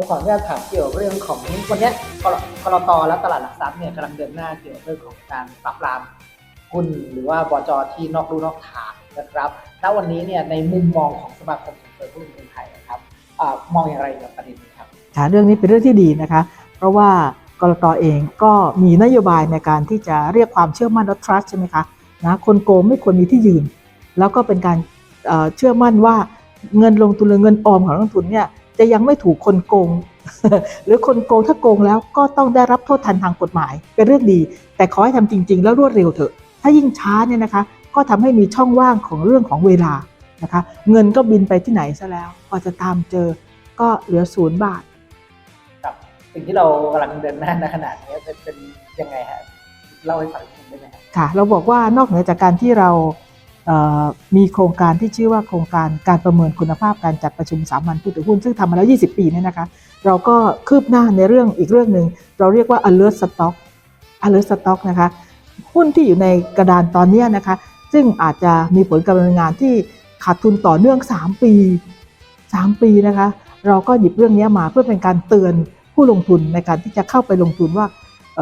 ผมขออนุญาตถามเกี่ยวกับเรื่องของวันนี้ยกรกรตและตลาดหลักทรัพย์เนี่ยกำลังเดินหน้าเกี่ยวกับเรื่องของการปราบปรามหุ้นหรือว่าบจที่นอกรูนอกทางนะครับณวันนี้เนี่ยในมุมมองของสมาคมส่งเสริมผู้ลงทุนไทยนะครับอมองอย่างไรกับประเด็นนี้ครับค่ะเรื่องนี้เป็นเรื่องที่ดีนะคะ เพราะว่ากรตเองก็มีนโยบายในการที่จะเรียกความเชื่อมั่นและ trust ใช่ไหมคะนะคนโกงไม่ควรมีที่ยืน แล้วก็เป็นการเอ่อเชื่อมั่นว่าเงินลงทุนหรือเงินออมของนักลงทุนเนี่ย จะยังไม่ถูกคนโกง หรือคนโกงถ้าโกงแล้วก็ต้องได้รับโทษทันทางกฎหมาย เป็นเรื่องดี แต่ขอให้ทำจริง ๆ แล้วรวดเร็วเถอะ ถ้ายิ่งช้าเนี่ยนะคะ ก็ทำให้มีช่องว่างของเรื่องของเวลานะคะ เงินก็บินไปที่ไหนซะแล้วพอจะตามเจอก็เหลือศูนย์บาทกับสิ่งที่เรากำลังเดินหน้าในขณะนี้เป็นเป็นยังไงฮะเล่าให้ฟังนิดนึงได้ไหมครับค่ะ เราบอกว่านอกเหนือจากการที่เราเอ่อ มีโครงการที่ชื่อว่าโครงการการประเมินคุณภาพการจัดประชุมสามัญผู้ถือหุ้น ซึ่งทำมาแล้ว 20 ปีเนี่ยนะคะ เราก็คืบหน้าในเรื่องอีกเรื่องหนึ่งเราเรียกว่า alert stock alert stock นะคะ หุ้นที่อยู่ในกระดานตอนเนี้ยนะคะ ซึ่งอาจจะมีผลการดำเนินงานที่ขาดทุนต่อเนื่อง 3 ปี 3 ปีนะคะ เราก็หยิบเรื่องนี้มาเพื่อเป็นการเตือนผู้ลงทุนในการที่จะเข้าไปลงทุนว่า เ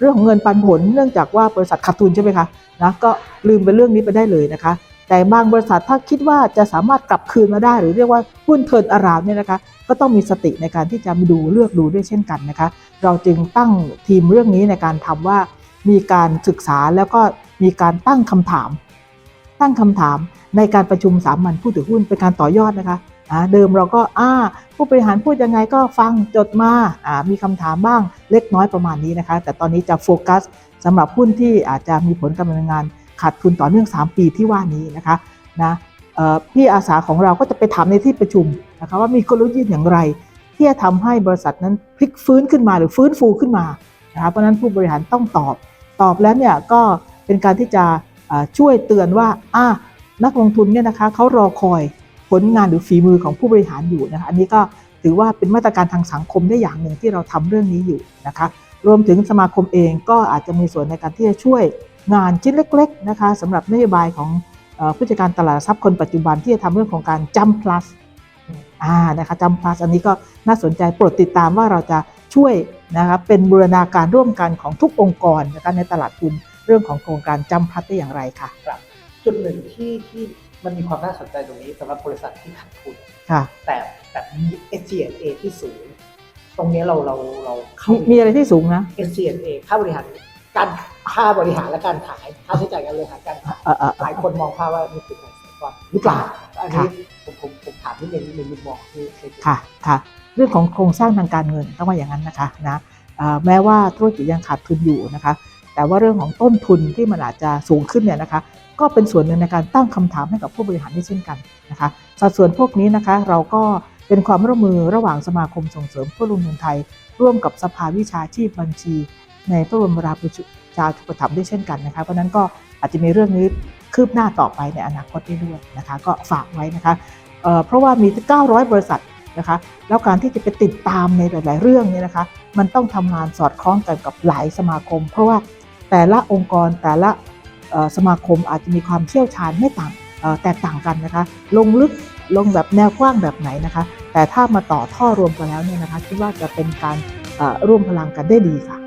เรื่องของเงินปันผลเนื่องจากว่าบริษัทขาดทุนใช่ไหมคะนะก็ลืมไปเรื่องนี้ไปได้เลยนะคะ แต่บางบริษัทถ้าคิดว่าจะสามารถกลับคืนมาได้ หรือเรียกว่าหุ้นเทินอารามเนี่ยนะคะ ก็ต้องมีสติในการที่จะมาดูเลือกดูด้วยเช่นกันนะคะ เราจึงตั้งทีมเรื่องนี้ในการทำว่ามีการศึกษาแล้วก็มีการตั้งคำถาม ตั้งคำถามในการประชุมสามัญผู้ถือหุ้นเป็นการต่อยอดนะคะ เดิมเราก็อ่าผู้บริหารพูดยังไงก็ฟังจดมาามีคำถามบ้างเล็กน้อยประมาณนี้นะคะ แต่ตอนนี้จะโฟกัสสำหรับหุ้นที่อาจจะมีผลการดำเนินงานขาดทุนต่อเนื่อง 3 ปีที่ว่านี้นะคะนะพี่อาสาของเราก็จะไปถามในที่ประชุมนะคะว่ามีกลยุทธ์อย่างไร ที่จะทำให้บริษัทนั้นพลิกฟื้นขึ้นมาหรือฟื้นฟูขึ้นมานะคะเพราะนั้นผู้บริหารต้องตอบ ตอบแล้วเนี่ยก็เป็นการที่จะช่วยเตือนว่าอะนักลงทุนเนี่ยนะคะเขารอคอย ผลงานหรือฝีมือของผู้บริหารอยู่นะคะอันนี้ก็ถือว่าเป็นมาตรการทางสังคมได้อย่างหนึ่งที่เราทำเรื่องนี้อยู่นะคะรวมถึงสมาคมเองก็อาจจะมีส่วนในการที่จะช่วยงานชิ้นเล็กๆนะคะสำหรับนโยบายของผู้จัดการตลาดทรัพย์คนปัจจุบันที่จะทำเรื่องของการจัม plus อ่านะคะจัม plus อันนี้ก็น่าสนใจโปรดติดตามว่าเราจะช่วยนะคะเป็นบูรณาการร่วมกันของทุกองค์กรนะคะในตลาดทุนเรื่องของโครงการจัม plus ได้อย่างไรค่ะจุดหนึ่งที่ที่ มันมีความน่าสนใจตรงนี้สำหรับบริษัทที่ขาดทุน ค่ะ แต่แต่มี SG&A ที่สูง ตรงนี้เราเราเราเข้า มีมีอะไรที่สูงนะ SG&A ค่าบริหารการค่าบริหารและการขายค่าใช้จ่ายการบริหารการขายเออเออหลายคนมองภาพว่านี่คือการเสียก่อนหรือเปล่าอันนี้ค่ะผมผมผมถามนิดนึงในมุมมองที่เคยค่ะค่ะเรื่องของโครงสร้างทางการเงินต้องว่าอย่างนั้นนะคะนะเอ่อแม้ว่าธุรกิจยังขาดทุนอยู่นะคะ แต่ว่าเรื่องของต้นทุนที่มันอาจจะสูงขึ้นเนี่ยนะคะ ก็เป็นส่วนหนึ่งในการตั้งคำถามให้กับผู้บริหารด้วยเช่นกันนะคะสัดส่วนพวกนี้นะคะเราก็เป็นความร่วมมือระหว่างสมาคมส่งเสริมผู้ลงทุนไทย ร่วมกับสภาวิชาชีพบัญชี ในพระบรมราชาชุปถัมภ์ด้วยเช่นกันนะคะ เพราะนั้นก็อาจจะมีเรื่องนี้คืบหน้าต่อไปในอนาคตได้ด้วยนะคะ ก็ฝากไว้นะคะเเพราะว่ามี 900 บริษัทนะคะแล้วการที่จะไปติดตามในหลาย ๆ เรื่องเนี่ยนะคะ มันต้องทำงานสอดคล้องกันกับหลายสมาคม เพราะว่า แต่ละองค์กรแต่ละสมาคมอาจจะมีความเชี่ยวชาญไม่ต่างแตกต่างกันนะคะ ลงลึกลงแบบแนวกว้างแบบไหนนะคะ แต่ถ้ามาต่อท่อรวมกันแล้วเนี่ยนะคะคิดว่าจะเป็นการร่วมพลังกันได้ดีค่ะ